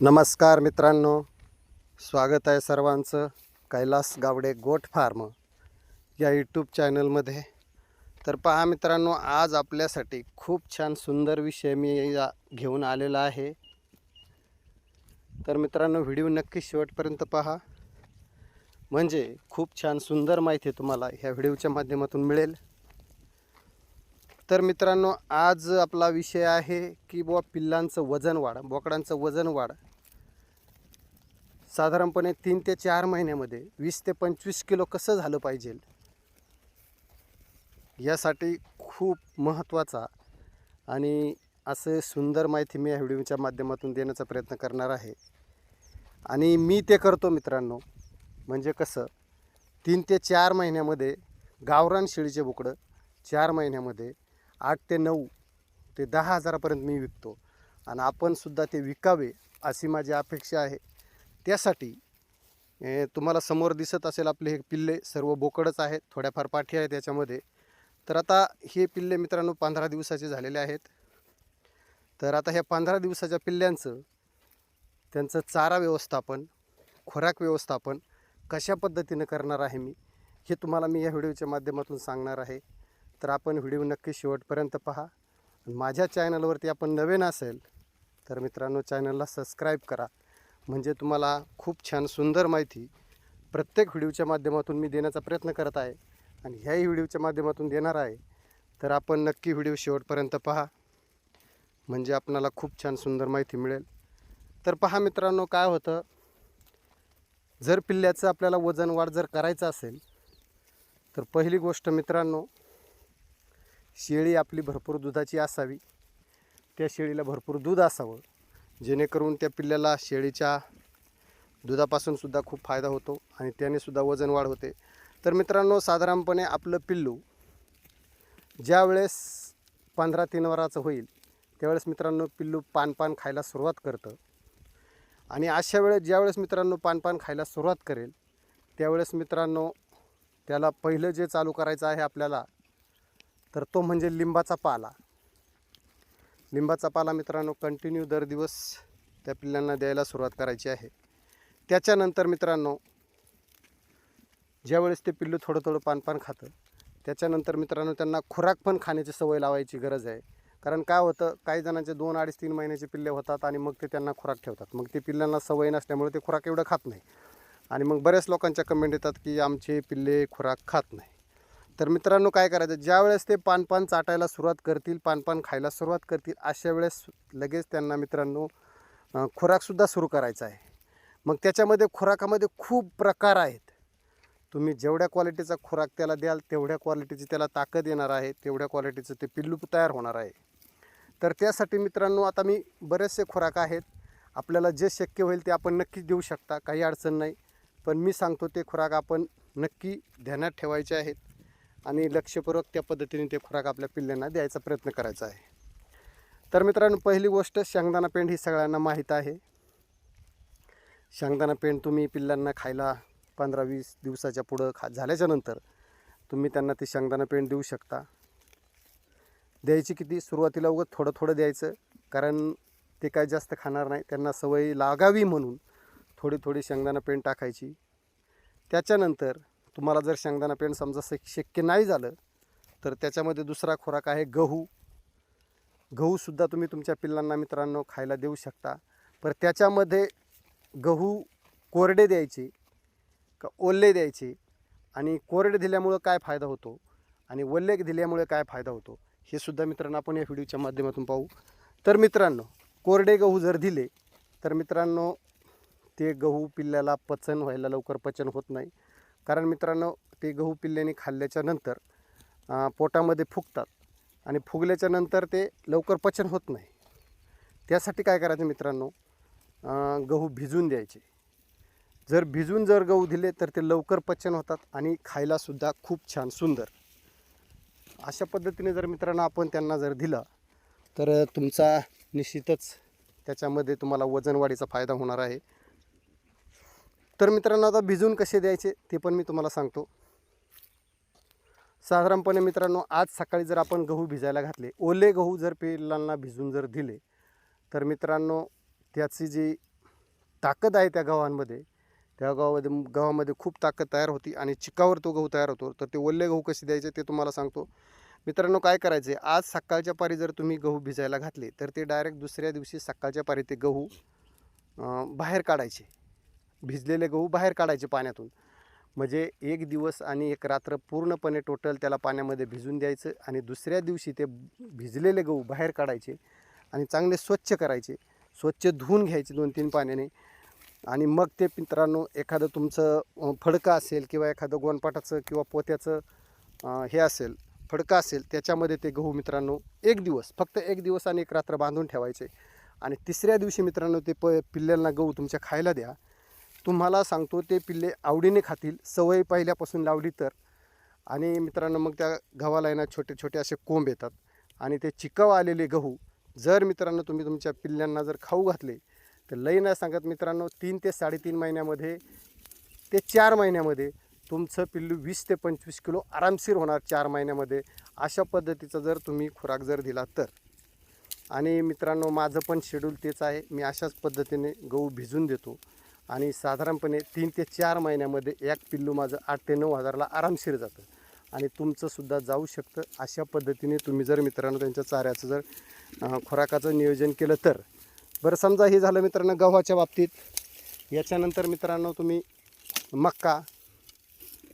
नमस्कार मित्रांनो. स्वागत आहे सर्वांचं. कैलास गावडे गोट फार्म या यूट्यूब चॅनलमध्ये तर पहा मित्रांनो आज आपल्यासाठी खूप छान सुंदर विषय मी या घेऊन आलेला आहे. तर मित्रांनो व्हिडिओ नक्की शेवटपर्यंत पहा. म्हणजे खूप छान सुंदर माहिती तुम्हाला ह्या व्हिडिओच्या माध्यमातून मिळेल. तर मित्रांनो आज आपला विषय आहे की बुवा पिल्लांचं वजन वाढ बोकडांचं वजन वाढ. साधारणपणे तीन ते चार महिन्यामध्ये वीस ते पंचवीस किलो कसं झालं पाहिजे? यासाठी खूप महत्त्वाचा आणि असं सुंदर माहिती मी या व्हिडिओच्या माध्यमातून देण्याचा प्रयत्न करणार आहे. आणि मी ते करतो मित्रांनो म्हणजे कसं? तीन ते चार महिन्यामध्ये गावरान शेळीचे बोकडं चार महिन्यामध्ये आठ ते नऊ ते दहा हजारापर्यंत मी विकतो. आणि आपणसुद्धा ते विकावे अशी माझी अपेक्षा आहे. त्यासाठी तुम्हाला समोर दिसत असेल आपले हे पिल्ले सर्व बोकडच आहेत थोड्याफार पाठी आहेत याच्यामध्ये. तर आता हे पिल्ले मित्रांनो पंधरा दिवसाचे झालेले आहेत. तर आता ह्या पंधरा दिवसाच्या पिल्ल्यांचं त्यांचं चारा व्यवस्थापन खोराक व्यवस्थापन कशा पद्धतीनं करणार आहे मी हे तुम्हाला मी या व्हिडिओच्या माध्यमातून सांगणार आहे. तर आपण व्हिडिओ नक्की शेवटपर्यंत पहा. माझ्या चॅनलवरती आपण नवीन असेल तर मित्रांनो चॅनलला सबस्क्राईब करा. म्हणजे तुम्हाला खूप छान सुंदर माहिती प्रत्येक व्हिडिओच्या माध्यमातून मी देण्याचा प्रयत्न करत आहे आणि ह्याही व्हिडिओच्या माध्यमातून देणार आहे. तर आपण नक्की व्हिडिओ शेवटपर्यंत पहा. म्हणजे आपणाला खूप छान सुंदर माहिती मिळेल. तर पहा मित्रांनो काय होतं? जर पिल्ल्याचं आपल्याला वजन वाढ जर करायचं असेल तर पहिली गोष्ट मित्रांनो शेळी आपली भरपूर दुधाची असावी. त्या शेळीला भरपूर दूध असावं. जेणेकरून त्या पिल्ल्याला शेळीच्या दुधापासूनसुद्धा खूप फायदा होतो आणि त्यानेसुद्धा वजन वाढ होते. तर मित्रांनो साधारणपणे आपलं पिल्लू ज्यावेळेस पंधरा तीन वराचं होईल त्यावेळेस मित्रांनो पिल्लू पानपान खायला सुरुवात करतं. आणि अशा वेळेस ज्यावेळेस मित्रांनो पानपान खायला सुरुवात करेल त्यावेळेस मित्रांनो त्याला पहिलं जे चालू करायचं आहे आपल्याला तर तो म्हणजे लिंबाचा पाला. लिंबाचा पाला मित्रांनो कंटिन्यू दर दिवस त्या पिल्लांना द्यायला सुरुवात करायची आहे. त्याच्यानंतर मित्रांनो ज्यावेळेस ते पिल्लू थोडं थोडं पानपान खातं त्याच्यानंतर मित्रांनो त्यांना खुराक पण खाण्याची सवय लावायची गरज आहे. कारण काय होतं काही जणांचे दोन अडीच तीन महिन्याचे पिल्ले होतात आणि मग ते त्यांना खुराक ठेवतात. मग ते पिल्लांना सवय नसल्यामुळे ते खुराक एवढं खात नाही. आणि मग बऱ्याच लोकांच्या कमेंट येतात की आमचे पिल्ले खुराक खात नाही. तर मित्रांनो काय करायचं? ज्या वेळेस ते पानपान चाटायला सुरुवात करतील पानपान खायला सुरुवात करतील अशा वेळेस लगेच त्यांना मित्रांनो खुराकसुद्धा सुरू करायचा आहे. मग त्याच्यामध्ये खुराकामध्ये खूप प्रकार आहेत. तुम्ही जेवढ्या क्वालिटीचा खुराक त्याला द्याल तेवढ्या क्वालिटीची त्याला ताकद येणार आहे तेवढ्या क्वालिटीचं ते पिल्लू तयार होणार आहे. तर त्यासाठी मित्रांनो आता मी बरेचसे खुराक आहेत. आपल्याला जे शक्य होईल ते आपण नक्कीच देऊ शकता काही अडचण नाही. पण मी सांगतो ते खुराक आपण नक्की ध्यानात ठेवायचे आहेत. आणि लक्षपूर्वक त्या पद्धतीने ते खुराक आपल्या पिल्ल्यांना द्यायचा प्रयत्न करायचा आहे. तर मित्रांनो पहिली गोष्ट शेंगदाणा पेंड ही सगळ्यांना माहीत आहे. शेंगदाणा पेंड तुम्ही पिल्लांना खायला पंधरा वीस दिवसाच्या पुढं खा झाल्याच्यानंतर तुम्ही त्यांना ते शेंगदाणा पेंड देऊ शकता. द्यायची किती? सुरुवातीला उगत थोडं थोडं द्यायचं कारण ते काय जास्त खाणार नाही. त्यांना सवय लागावी म्हणून थोडी थोडी शेंगदाणा पेंड टाकायची. त्याच्यानंतर तुम्हाला जर शेंगदाणा पेंड समजा शक्य नाही झालं तर त्याच्यामध्ये दुसरा खोराक आहे गहू. गहूसुद्धा तुम्ही तुमच्या पिल्लांना मित्रांनो खायला देऊ शकता. पर त्याच्यामध्ये गहू कोरडे द्यायचे का ओले द्यायचे? आणि कोरडे दिल्यामुळं काय फायदा होतो? आणि ओले दिल्यामुळे काय फायदा होतो? हे सुद्धा मित्रांनो आपण या व्हिडिओच्या माध्यमातून पाहू. तर मित्रांनो कोरडे गहू जर दिले तर मित्रांनो ते गहू पिल्ल्याला पचन व्हायला लवकर पचन होत नाही. कारण मित्रांनो ते गहू पिल्ल्याने खाल्ल्याच्या नंतर पोटामध्ये फुगतात. आणि फुगल्याच्या नंतर ते लवकर पचन होत नाही. त्यासाठी काय करायचं मित्रांनो? गहू भिजून द्यायचे. जर भिजून जर गहू दिले तर ते लवकर पचन होतात आणि खायलासुद्धा खूप छान सुंदर. अशा पद्धतीने जर मित्रांनो आपण त्यांना जर दिलं तर तुमचा निश्चितच त्याच्यामध्ये तुम्हाला वजनवाढीचा फायदा होणार आहे. तर मित्रांनो आता भिजून कसे द्यायचे ते पण मी तुम्हाला सांगतो. साधारणपणे मित्रांनो आज सकाळी जर आपण गहू भिजायला घातले ओले गहू जर पिलांना भिजून जर दिले तर मित्रांनो त्याची जी ताकद आहे त्या गव्हांमध्ये त्या गव्हामध्ये गव्हामध्ये खूप ताकद तयार होती आणि चिकावर तो गहू तयार होतो. तर ते ओले गहू कसे द्यायचे ते तुम्हाला सांगतो. मित्रांनो काय करायचे आज सकाळच्या पारी जर तुम्ही गहू भिजायला घातले तर ते डायरेक्ट दुसऱ्या दिवशी सकाळच्या पारी ते गहू बाहेर काढायचे. भिजलेले गहू बाहेर काढायचे पाण्यातून. म्हणजे एक दिवस आणि एक रात्र पूर्णपणे टोटल त्याला पाण्यामध्ये भिजून द्यायचं आणि दुसऱ्या दिवशी ते भिजलेले गहू बाहेर काढायचे आणि चांगले स्वच्छ करायचे. स्वच्छ धुवून घ्यायचे दोन तीन पाण्याने. आणि मग ते मित्रांनो एखादं तुमचं फडकं असेल किंवा एखादं गोनपाटाचं किंवा पोत्याचं हे असेल फडकं असेल त्याच्यामध्ये ते गहू मित्रांनो एक दिवस फक्त एक दिवस आणि एक रात्र बांधून ठेवायचे. आणि तिसऱ्या दिवशी मित्रांनो ते प पिल्ल्यांना गहू तुमच्या खायला द्या. तुम्हाला सांगतो ते पिल्ले आवडीने खातील. सवय पहिल्यापासून लावली तर. आणि मित्रांनो मग त्या गव्हाला ना छोटे छोटे असे कोंब येतात. आणि ते चिकाव आलेले गहू जर मित्रांनो तुम्ही तुमच्या पिल्ल्यांना जर खाऊ घातले तर लई नाही सांगत मित्रांनो तीन ते साडेतीन महिन्यामध्ये ते चार महिन्यामध्ये तुमचं पिल्लू वीस ते पंचवीस किलो आरामशीर होणार चार महिन्यामध्ये. अशा पद्धतीचा जर तुम्ही खुराक जर दिला तर. आणि मित्रांनो माझं पण शेड्यूल तेच आहे. मी अशाच पद्धतीने गहू भिजून देतो. आणि साधारणपणे तीन ते चार महिन्यामध्ये एक पिल्लू माझं आठ ते नऊ हजारला आरामशीर जातं. आणि तुमचंसुद्धा जाऊ शकतं अशा पद्धतीने तुम्ही जर मित्रांनो त्यांच्या चाऱ्याचं जर खुराकाचं नियोजन केलं तर. बरं समजा हे झालं मित्रांनो गव्हाच्या बाबतीत. याच्यानंतर मित्रांनो तुम्ही मक्का.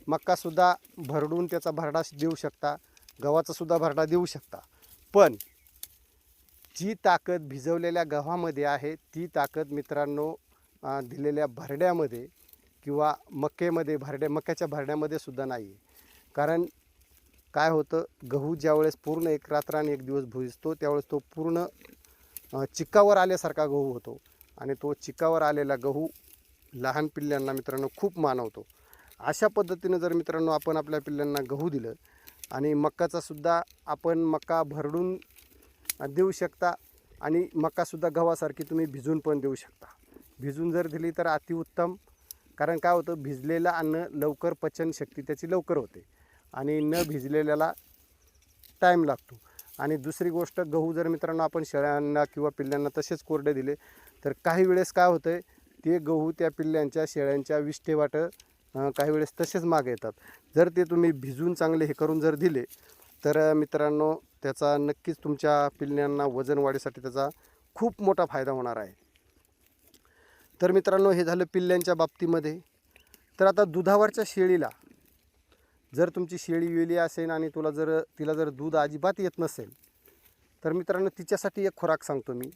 मक्कासुद्धा भरडून त्याचा भरडा देऊ शकता. गव्हाचासुद्धा भरडा देऊ शकता. पण जी ताकद भिजवलेल्या गव्हामध्ये आहे ती ताकद मित्रांनो दिलेल्या भरड्यामध्ये किंवा मक्केमध्ये भरड्या मक्याच्या भरड्यामध्ये सुद्धा नाही. आहे कारण काय होतं गहू ज्यावेळेस पूर्ण एक रात्र आणि एक दिवस भुजतो त्यावेळेस तो पूर्ण चिक्कावर चिकावर आल्यासारखा गहू होतो. आणि तो चिकावर आलेला गहू लहान पिल्ल्यांना मित्रांनो खूप मानवतो. अशा पद्धतीनं जर मित्रांनो आपण आपल्या पिल्ल्यांना गहू दिलं आणि मक्काचासुद्धा आपण मका भरडून देऊ शकता आणि मकासुद्धा गव्हासारखी तुम्ही भिजून पण देऊ शकता. भिजून जर दिली तर अतिउत्तम. कारण काय होतं भिजलेलं अन्न लवकर पचनशक्ती त्याची लवकर होते. आणि न भिजलेल्याला टाईम लागतो. आणि दुसरी गोष्ट गहू जर मित्रांनो आपण शेळ्यांना किंवा पिल्ल्यांना तसेच कोरडे दिले तर काही वेळेस काय होतं आहे ते गहू त्या पिल्ल्यांच्या शेळ्यांच्या विष्ठेवाट काही वेळेस तसेच मागे येतात. जर ते तुम्ही भिजून चांगले हे करून जर दिले तर मित्रांनो त्याचा नक्कीच तुमच्या पिल्ल्यांना वजन वाढीसाठी त्याचा खूप मोठा फायदा होणार आहे. तर मित्रांनो हे झालं पिल्ल्यांच्या बाबतीमध्ये. तर आता दुधावरच्या शेळीला जर तुमची शेळी वेली असेल आणि तुला जर तिला जर दूध अजिबात येत नसेल तर मित्रांनो तिच्यासाठी एक खुराक सांगतो मी.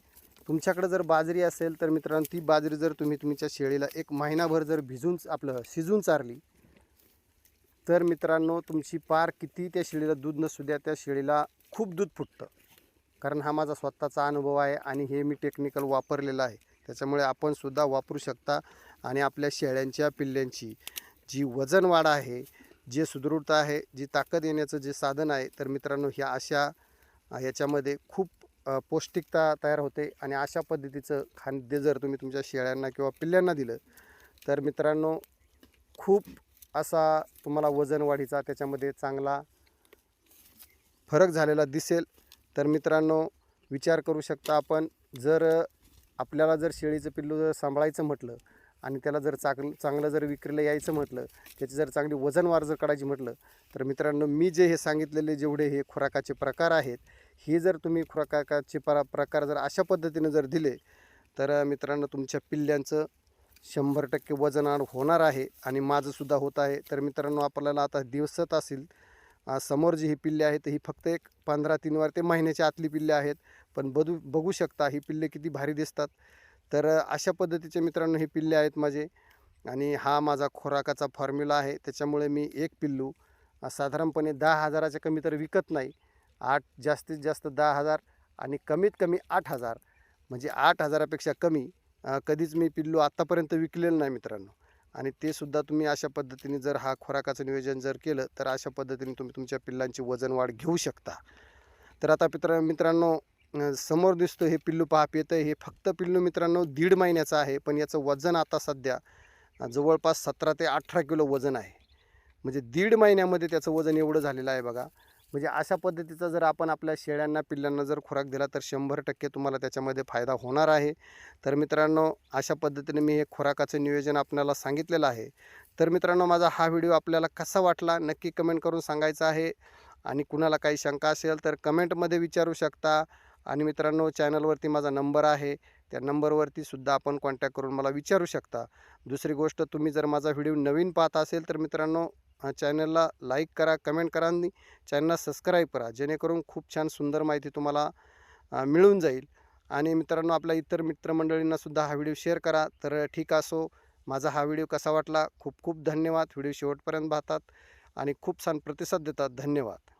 तुमच्याकडे जर बाजरी असेल तर मित्रांनो ती बाजरी जर तुम्ही तुमच्या शेळीला एक महिनाभर जर भिजून आपलं शिजून चारली तर मित्रांनो तुमची पार किती त्या शेळीला दूध नसू द्या त्या शेळीला खूप दूध फुटतं. कारण हा माझा स्वतःचा अनुभव आहे आणि हे मी टेक्निकल वापरलेलं आहे. त्याच्यामुळे आपण सुद्धा वापरू शकता आणि आपल्या शेळ्यांच्या पिल्ल्यांची जी वजन वाढ आहे जे सुदृढता आहे जी ताकद येण्याचं जे साधन आहे तर मित्रांनो ह्या अशा याच्यामध्ये खूप पौष्टिकता तयार होते आणि अशा पद्धतीचं खाद्य जर तुम्ही तुमच्या शेळ्यांना किंवा पिल्ल्यांना दिलं तर मित्रांनो खूप असा तुम्हाला वजन वाढीचा त्याच्यामध्ये चांगला फरक झालेला दिसेल. तर मित्रांनो विचार करू शकता आपण जर आपल्याला जर शेळीचं पिल्लू जर सांभाळायचं म्हटलं आणि त्याला जर चांगलं चांगलं जर विक्रीला यायचं म्हटलं त्याची जर चांगली वजनवार जर काढायची म्हटलं तर मित्रांनो मी जे हे सांगितलेले जेवढे हे खुराकाचे प्रकार आहेत हे जर तुम्ही खुराकाचे प्र प्रकार जर अशा पद्धतीनं जर दिले तर मित्रांनो तुमच्या पिल्ल्यांचं शंभर टक्के वजन होणार आहे आणि माझंसुद्धा होत आहे. तर मित्रांनो आपल्याला आता दिवसत असेल समोर जी ही पिल्ले आहेत ही फक्त एक पंधरा तीनवार ते महिन्याच्या आतली पिल्ले आहेत. पण बदू बघू शकता ही पिल्ले किती भारी दिसतात. तर अशा पद्धतीचे मित्रांनो हे पिल्ले आहेत माझे. आणि हा माझा खोराकाचा फॉर्म्युला आहे. त्याच्यामुळे मी एक पिल्लू साधारणपणे दहा हजाराच्या कमी तर विकत नाही. आठ जास्तीत जास्त दहा हजार आणि कमीत कमी आठ हजार. म्हणजे आठ हजारापेक्षा कमी कधीच मी पिल्लू आत्तापर्यंत विकलेलं नाही मित्रांनो. आणि ते सुद्धा तुम्ही अशा पद्धतीने जर हा खोराकाचं नियोजन जर केलं तर अशा पद्धतीने तुम्ही तुमच्या पिल्लांची वजन वाढ घेऊ शकता. तर आता पित्र मित्रांनो समोर दिसतो हे पिल्लू पाहप येतं हे फक्त पिल्लू मित्रांनो दीड महिन्याचं आहे पण याचं वजन आता सध्या जवळपास सतरा ते अठरा किलो वजन आहे. म्हणजे दीड महिन्यामध्ये त्याचं वजन एवढं झालेलं आहे बघा. म्हणजे अशा पद्धतीचा जर आपण आपल्या शेळ्यांना पिल्लांना जर खुराक दिला तर शंभर टक्के तुम्हाला त्याच्यामध्ये फायदा होणार आहे. तर मित्रांनो अशा पद्धतीने मी हे खुराकाचं नियोजन आपल्याला सांगितलेलं आहे. तर मित्रांनो माझा हा व्हिडिओ आपल्याला कसा वाटला नक्की कमेंट करून सांगायचा आहे. आणि कुणाला काही शंका असेल तर कमेंटमध्ये विचारू शकता. आणि मित्रांनो चॅनलवरती माझा नंबर आहे. त्या नंबरवरती सुद्धा आपण कॉन्टॅक्ट करून मला विचारू शकता. दुसरी गोष्ट तुम्ही जर माझा व्हिडिओ नवीन पाहत असेल तर मित्रांनो चॅनलला लाईक करा कमेंट करा आणि चॅनलला सबस्क्राईब करा जेणेकरून खूप छान सुंदर माहिती तुम्हाला मिळून जाईल. आणि मित्रांनो आपल्या इतर मित्रमंडळींनासुद्धा हा व्हिडिओ शेअर करा. तर ठीक असो माझा हा व्हिडिओ कसा वाटला? खूप खूप धन्यवाद. व्हिडिओ शेवटपर्यंत पाहतात आणि खूप छान प्रतिसाद देतात. धन्यवाद.